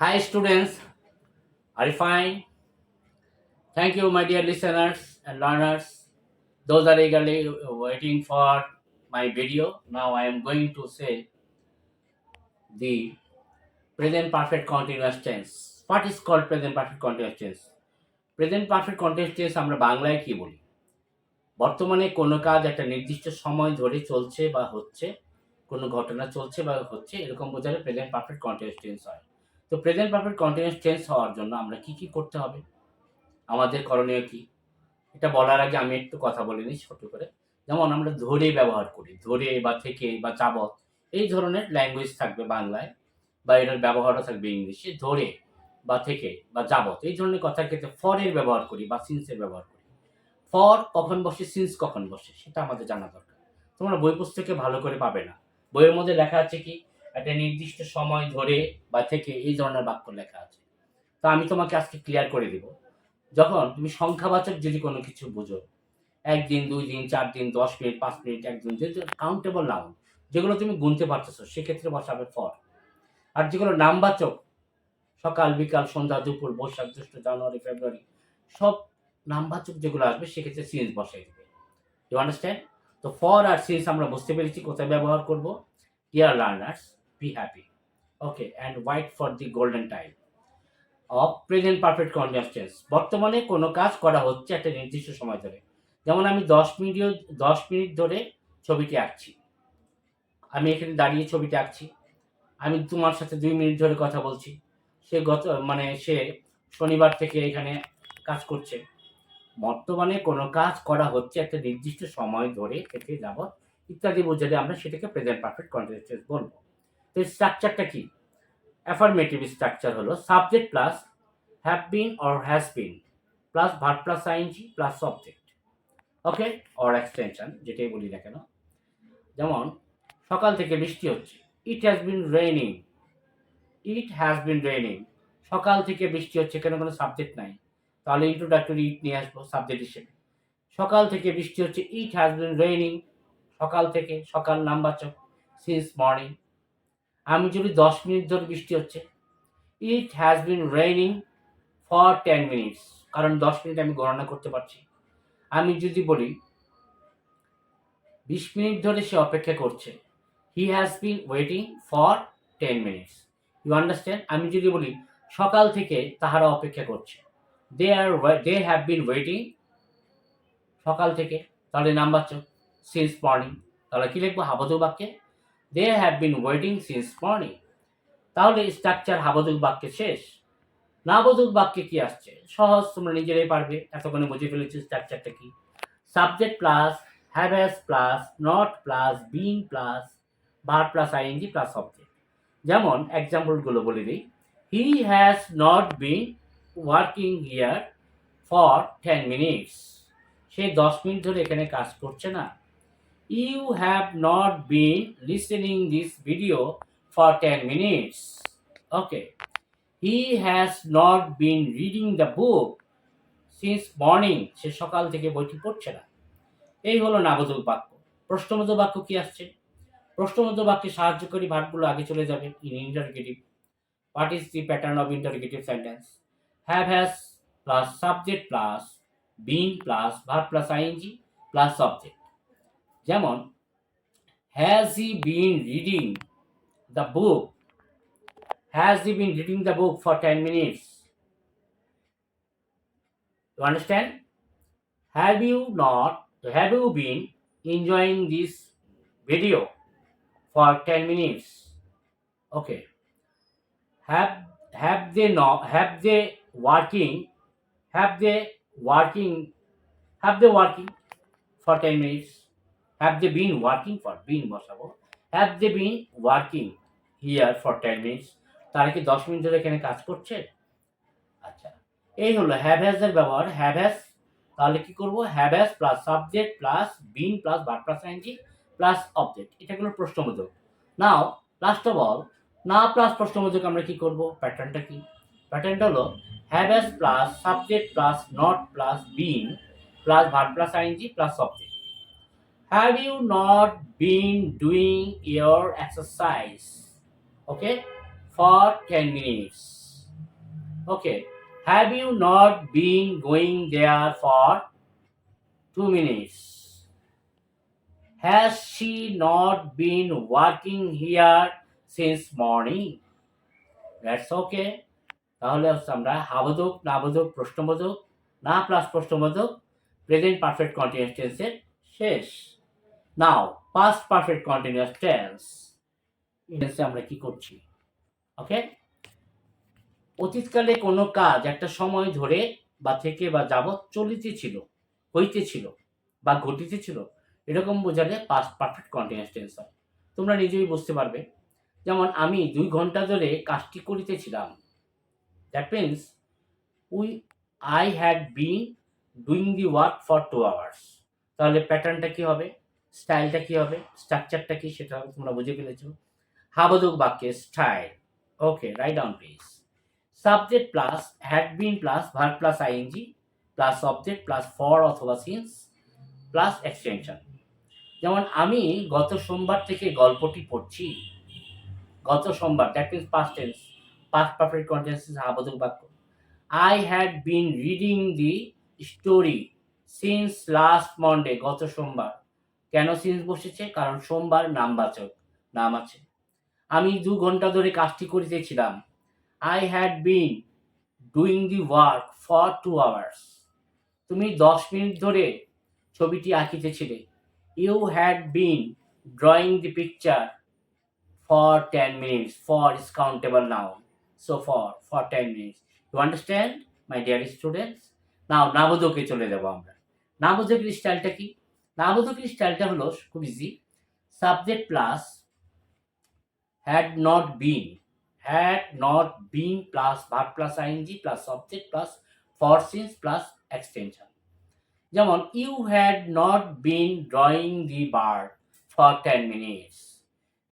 Hi, students. Are you fine? Thank you, my dear listeners and learners. Those are eagerly waiting for my video. Now, I am going to say the present perfect continuous tense. What is called present perfect continuous tense? Present perfect continuous tense আমরা বাংলায় কি বলি বর্তমানে কোনো কাজ একটা নির্দিষ্ট সময় ধরে চলছে বা হচ্ছে কোনো ঘটনা চলছে বা হচ্ছে এরকম বোঝালে প্রেজেন্ট পারফেক্ট কন্টিনিউয়াস টেন্স হয় তো প্রেজেন্ট পারফেক্ট কন্টিনিউয়াস টেন্স হওয়ার জন্য আমরা কি কি করতে হবে? আমাদের করণীয় কি? এটা বলার আগে আমি একটু কথা বলে নিই ছোট করে। যেমন আমরা ধরে ব্যবহার করি, ধরে বা থেকে বা যাবত এই ধরনের ল্যাঙ্গুয়েজ থাকবে বাংলায় বা এটার ব্যবহারও থাকবে ইংলিশে। ধরে বা থেকে বা যাবত এই ধরনের কথার ক্ষেত্রে ফরের ব্যবহার করি বা সিন্সের ব্যবহার করি। ফর কখন বসে সিন্স কখন বসে, সেটা আমাদের জানা দরকার। তোমরা বই পুস্তকে ভালো করে পাবে না। বইয়ের মধ্যে লেখা আছে কি? একটা নির্দিষ্ট সময় ধরে বা থেকে এই ধরনের বাক্য লেখা আছে। তো আমি তোমাকে আজকে ক্লিয়ার করে দিব। যখন তুমি সংখ্যাবাচক যদি কোনো কিছু বুঝো, একদিন দুই দিন চার দিন দশ মিনিট, পাঁচ মিনিট, একদিন কাউন্টেবল নাউন যেগুলো তুমি গুনতে পারতেছো, সেক্ষেত্রে বসাবে ফর আর যেগুলো নামবাচক, সকাল, বিকাল, সন্ধ্যা, দুপুর, বৈশাখ, জ্যৈষ্ঠ, জানুয়ারি, ফেব্রুয়ারি, সব নামবাচক যেগুলো আসবে, সেক্ষেত্রে সিন্স বসাই দেবে। ইউ আন্ডারস্ট্যান্ড তো ফর আর সিন্স আমরা বুঝতে পেরেছি, কোথায় ব্যবহার করব? Dear learners be happy okay and wait for the golden time of present perfect conditions বর্তমানে কোনো কাজ করা হচ্ছে একটা নির্দিষ্ট সময় ধরে। যেমন আমি দশ মিনিট দশ মিনিট ধরে ছবিটি আঁকছি। আমি এখানে দাঁড়িয়ে ছবিটি আঁকছি। আমি তোমার সাথে দুই মিনিট ধরে কথা বলছি। সে গত মানে সে শনিবার থেকে এখানে কাজ করছে। বর্তমানে কোনো কাজ করা হচ্ছে একটা নির্দিষ্ট সময় ধরে থেকে যাবৎ ইত্যাদি বোঝালে আমরা সেটাকে প্রেজেন্ট পারফেক্ট কন্টিনিউয়াস বলব। তো স্ট্রাকচারটা কি? অ্যাফার্মেটিভ স্ট্রাকচার হলো subject plus have been or has been plus verb plus ing plus subject okay or extension যেটাই বলি না কেন। যেমন, সকাল থেকে বৃষ্টি হচ্ছে it has been raining it has been raining সকাল থেকে বৃষ্টি হচ্ছে কেন কোনো সাবজেক্ট নাই? তাহলে ইন্ট্রোডাক্টরি ইট নিয়ে আসব সাবজেক্ট হিসেবে। সকাল থেকে বৃষ্টি হচ্ছে ইট হ্যাজ বিন রেইনিং সকাল থেকে সকাল নামবাচক সিন্স মর্নিং আমি যদি দশ মিনিট ধরে বৃষ্টি হচ্ছে it has been raining for ten minutes কারণ দশ মিনিট আমি গণনা করতে পারছি। আমি যদি বলি, বিশ মিনিট ধরে সে অপেক্ষা করছে he has been waiting for ten minutes you understand আমি যদি বলি, সকাল থেকে তাহারা অপেক্ষা করছে দে আর দে হ্যাভ বিন ওয়েটিং সকাল থেকে, তাহলে নাম্বার সিন্স মর্নিং তাহলে কী লিখব? হাবদুক বাক্যে they have been waiting since morning তাহলে স্ট্রাকচার হাবদুক বাক্যে শেষ। নাবদুক বাক্যে কি আসছে? সহজ, তোমরা নিজেরাই পারবে। এতক্ষণে বুঝে ফেলেছি স্ট্রাকচারটা কি। Subject plus have has plus not plus being plus verb plus ING plus object যেমন এক্সাম্পলগুলো বলে দিই। He has not been working here for ten minutes সে দশ মিনিট ধরে এখানে কাজ করছে না। You have not been listening this video for ten minutes okay he has not been reading the book since morning সে সকাল থেকে বইটি পড়ছে না। এই হলো নাবোধক বাক্য। প্রশ্নবোধক বাক্য কি আসছে? প্রশ্নবোধক বাক্যে সাহায্যকারী ভার্বগুলো আগে চলে যাবে। In interrogative what is the pattern of interrogative sentence have has plus subject plus been plus verb plus ING plus subject যেমন has he been reading the book has he been reading the book for ten minutes You understand? Have you not, have you been enjoying this video for 10 minutes? Okay. Have have they not have they working have they working have they working for 10 minutes? Have they been working for, been বসাবো? Have they been working here for 10 minutes? তারা কি দশ minute ধরে এখানে কাজ করছে? আচ্ছা এই হলো হ্যাভ হ্যাজ এর ব্যবহার। হ্যাভ হ্যাজ তাহলে কি করব? Have has plus subject plus been plus verb plus ING plus object এটা হলো প্রশ্নবোধক। নাও লাস্ট অফ অল না প্লাস প্রশ্নবোধক আমরা কি করব? প্যাটার্নটা কি? প্যাটার্নটা হলো have has plus subject plus not plus been plus verb plus ING plus object have you not been doing your exercise okay for ten minutes Okay. Have you not been going there for two minutes? Has she not been working here since morning? That's okay. তাহলে হচ্ছে আমরা হাবোধক নাবোধক প্রশ্নবোধক, না plus প্রশ্নবোধক present perfect continuous টেন্সের শেষ now past perfect continuous tense টেন্সে আমরা কি করছি? ওকে অতীতকালে কোনো কাজ একটা সময় ধরে বা থেকে বা যাবৎ চলিতেছিল হইতেছিল বা ঘটিতেছিল এরকম বোঝালে পাস্ট পারফেক্ট কন্টিনিউয়াস টেন্স হয়। তোমরা নিজেই বুঝতে পারবে। যেমন আমি দুই ঘণ্টা ধরে কাজটি করিতেছিলাম। That means we I had been doing the work for two hours তাহলে প্যাটার্নটা কি হবে? স্টাইলটা কি হবে? স্ট্রাকচারটা কি? সেটা তোমরা বুঝে ফেলেছো। হাবোধক বাক্যে style okay write down please subject plus had been plus verb plus ING plus object plus for অথবা সিন্স প্লাস এক্সটেনশন যেমন আমি গত সোমবার থেকে গল্পটি পড়ছি। গত সোমবার that means past tense past perfect continuous আবোধক বাক্য। I had been reading the story since last Monday গত সোমবার। কেন সিন্স বসেছে? কারণ সোমবার নামবাচক নাম আছে। আমি দু ঘণ্টা ধরে কাজটি করিতেছিলাম। I had been doing the work for two hours তুমি দশ মিনিট ধরে ছবিটি আঁকিতেছিলে। You had been drawing the picture for ten minutes for is countable noun so for for ten minutes you understand my dear students now নাবোধকে চলে যাব আমরা। নাবোধকের স্টাইলটা কি? নাবোধকের স্টাইলটা হলো খুব easy subject plus had not been had not been plus verb plus ING plus subject plus for since plus extension যেমন you had not been drawing the bird for ten minutes